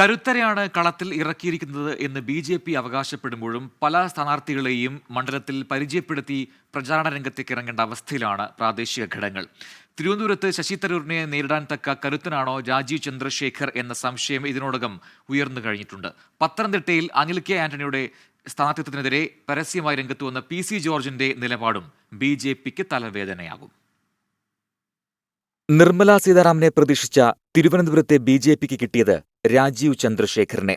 കരുത്തരെയാണ് കളത്തിൽ ഇറക്കിയിരിക്കുന്നത് എന്ന് B J P അവകാശപ്പെടുമ്പോഴും പല സ്ഥാനാർത്ഥികളെയും മണ്ഡലത്തിൽ പരിചയപ്പെടുത്തി പ്രചാരണ രംഗത്തേക്ക് ഇറങ്ങേണ്ട അവസ്ഥയിലാണ് പ്രാദേശിക ഘടകങ്ങൾ. തിരുവനന്തപുരത്ത് ശശി തരൂരിനെ നേരിടാൻ തക്ക കരുത്തനാണോ രാജീവ് ചന്ദ്രശേഖർ എന്ന സംശയം ഇതിനോടകം ഉയർന്നു കഴിഞ്ഞിട്ടുണ്ട്. പത്തനംതിട്ടയിൽ അനിൽ കെ ആന്റണിയുടെ സ്ഥാനാർത്ഥിത്വത്തിനെതിരെ പരസ്യമായി രംഗത്ത് വന്ന പി സി ജോർജിന്റെ നിലപാടും ബി ജെ പിക്ക് തലവേദനയാകും. നിർമ്മലാ സീതാരാമനെ പ്രതീക്ഷിച്ച തിരുവനന്തപുരത്തെ ബി ജെ പിക്ക് കിട്ടിയത് രാജീവ് ചന്ദ്രശേഖറിനെ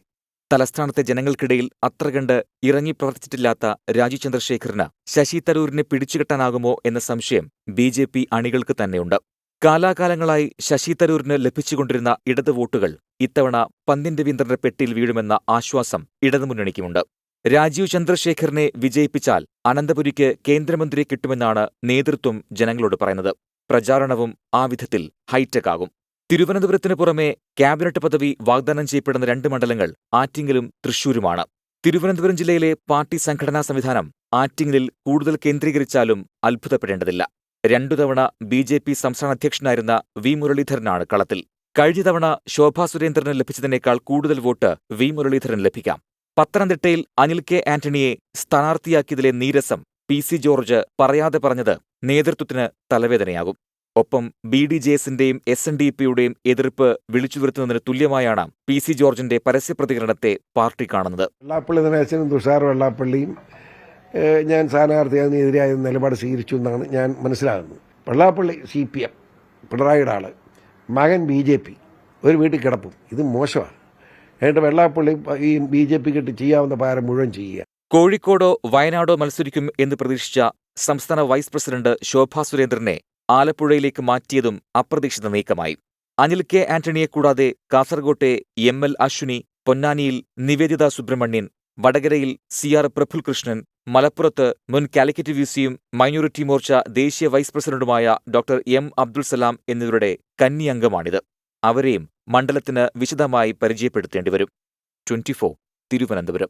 തലസ്ഥാനത്തെ ജനങ്ങൾക്കിടയിൽ അത്ര കണ്ട് ഇറങ്ങി പ്രവർത്തിച്ചിട്ടില്ലാത്ത രാജീവ് ചന്ദ്രശേഖറിന് ശശി തരൂരിനെ പിടിച്ചുകെട്ടാനാകുമോ എന്ന സംശയം ബി ജെ പി അണികൾക്ക് തന്നെയുണ്ട്. കാലാകാലങ്ങളായി ശശി തരൂരിന് ലഭിച്ചുകൊണ്ടിരുന്ന ഇടത് വോട്ടുകൾ ഇത്തവണ പന്ന്യൻ രവീന്ദ്രന്റെ പെട്ടിയിൽ വീഴുമെന്ന ആശ്വാസം ഇടതുമുന്നണിക്കുമുണ്ട് രാജീവ് ചന്ദ്രശേഖറിനെ വിജയിപ്പിച്ചാൽ അനന്തപുരിക്ക് കേന്ദ്രമന്ത്രിയെ കിട്ടുമെന്നാണ് നേതൃത്വം ജനങ്ങളോട് പറയുന്നത്. പ്രചാരണവും ആ വിധത്തിൽ ഹൈടെക് ആകും. തിരുവനന്തപുരത്തിന് പുറമെ ക്യാബിനറ്റ് പദവി വാഗ്ദാനം ചെയ്യപ്പെടുന്ന രണ്ട് മണ്ഡലങ്ങൾ ആറ്റിങ്ങലും തൃശൂരുമാണ് തിരുവനന്തപുരം ജില്ലയിലെ പാർട്ടി സംഘടനാ സംവിധാനം ആറ്റിങ്ങലിൽ കൂടുതൽ കേന്ദ്രീകരിച്ചാലും അത്ഭുതപ്പെടേണ്ടതില്ല. രണ്ടു തവണ ബി ജെ പി സംസ്ഥാന അധ്യക്ഷനായിരുന്ന വി മുരളീധരനാണ് കളത്തിൽ. കഴിഞ്ഞ തവണ ശോഭാ സുരേന്ദ്രന് ലഭിച്ചതിനേക്കാൾ കൂടുതൽ വോട്ട് വി മുരളീധരൻ ലഭിക്കാം. പത്തനംതിട്ടയിൽ അനിൽ കെ ആന്റണിയെ സ്ഥാനാർത്ഥിയാക്കിയതിലെ നീരസം പി സി ജോർജ് പറയാതെ പറഞ്ഞത് നേതൃത്വത്തിന് തലവേദനയാകും. ഒപ്പം ബി ഡി ജെ എസിന്റെയും എസ് എൻ ഡി പിയുടെയും എതിർപ്പ് വിളിച്ചു വരുത്തുന്നതിന് തുല്യമായാണ് പി സി ജോർജിന്റെ പരസ്യപ്രതികരണത്തെ പാർട്ടി കാണുന്നത്. വെള്ളാപ്പള്ളി ദിനേശനും തുഷാർ വെള്ളാപ്പള്ളിയും ഞാൻ സ്ഥാനാർത്ഥിയാകുന്നതിനെതിരായ നിലപാട് സ്വീകരിച്ചു എന്നാണ് ഞാൻ മനസ്സിലാകുന്നത്. വെള്ളാപ്പള്ളി സി പി എം പിണറായിയുടെ ആൾ മകൻ ബി ജെ പി ഒരു വീട്ടിൽ കിടപ്പും. ഇത് മോശമാണ്. എന്നിട്ട് വെള്ളാപ്പള്ളി ഈ ബി ജെ പി കിട്ടി ചെയ്യാവുന്ന പാരം മുഴുവൻ ചെയ്യുക. കോഴിക്കോടോ വയനാടോ മത്സരിക്കും എന്ന് പ്രതീക്ഷിച്ച സംസ്ഥാന വൈസ് പ്രസിഡന്റ് ശോഭാ സുരേന്ദ്രനെ ആലപ്പുഴയിലേക്ക് മാറ്റിയതും അപ്രതീക്ഷിത നീക്കമായി. അനിൽ കെ ആന്റണിയെ കൂടാതെ കാസർകോട്ടെ എം എൽ അശ്വിനി പൊന്നാനിയിൽ നിവേദിത സുബ്രഹ്മണ്യൻ വടകരയിൽ സി ആർ പ്രഫുൽകൃഷ്ണൻ മലപ്പുറത്ത് മുൻ കാലിക്കറ്റ് വി സിയും മൈനോറിറ്റി മോർച്ച ദേശീയ വൈസ് പ്രസിഡന്റുമായ ഡോക്ടർ എം അബ്ദുൾ സലാം എന്നിവരുടെ കന്നി അംഗമാണിത് അവരെയും മണ്ഡലത്തിന് വിശദമായി പരിചയപ്പെടുത്തേണ്ടിവരും. ട്വന്റിഫോർ തിരുവനന്തപുരം.